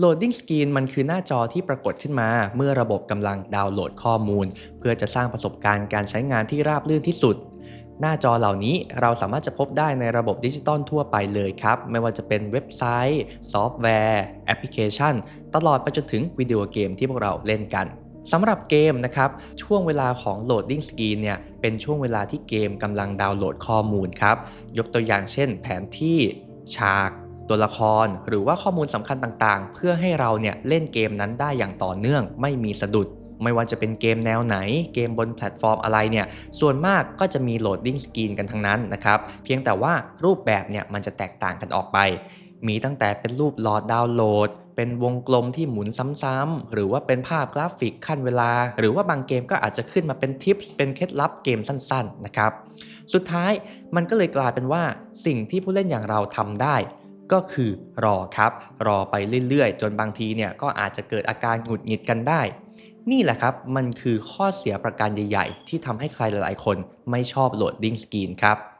Loading Screen มันคือหน้าจอที่ปรากฏขึ้นมา เมื่อระบบกำลังดาวน์โหลดข้อมูล เพื่อจะสร้างประสบการณ์การใช้งานที่ราบรื่นที่สุด หน้าจอเหล่านี้เราสามารถจะพบได้ในระบบดิจิตอลทั่วไปเลยครับ ไม่ว่าจะเป็นเว็บไซต์ ซอฟต์แวร์ แอปพลิเคชัน ตลอดไปจนถึงวิดีโอเกมที่พวกเราเล่นกันสำหรับเกมนะครับ ช่วงเวลาของ Loading Screen เนี่ย เป็นช่วงเวลาที่เกมกำลังดาวน์โหลดข้อมูลครับ ยกตัวอย่างเช่น แผนที่ ฉาก ตัวละครหรือว่าข้อมูลสำคัญต่างๆ เพื่อให้เราเนี่ยเล่นเกมนั้นได้อย่างต่อเนื่องไม่มีสะดุด ไม่ว่าจะเป็นเกมแนวไหน เกมบนแพลตฟอร์มอะไรเนี่ยส่วนมากก็จะมีโหลดดิ้งสกรีนกันทั้งนั้นนะครับเพียงแต่ว่ารูปแบบเนี่ยมันจะแตกต่างกันออกไป มีตั้งแต่เป็นรูปหลอดดาวน์โหลดเป็นวงกลมที่หมุนซ้ำๆ หรือว่าเป็นภาพกราฟิกขั้นเวลา หรือว่าบางเกมก็อาจจะขึ้นมาเป็นทิปส์เป็นเคล็ดลับเกมสั้นๆ นะครับ สุดท้ายมันก็เลยกลายเป็นว่าสิ่งที่ผู้เล่นอย่างเราทำได้ ก็คือรอครับ รอไปเรื่อยๆ จนบางทีเนี่ยก็อาจจะเกิดอาการหงุดหงิดกันได้ นี่แหละครับ มันคือข้อเสียประการใหญ่ ๆ ที่ทำให้ใครหลายๆ คนไม่ชอบโหลดดิ้งสกรีนครับ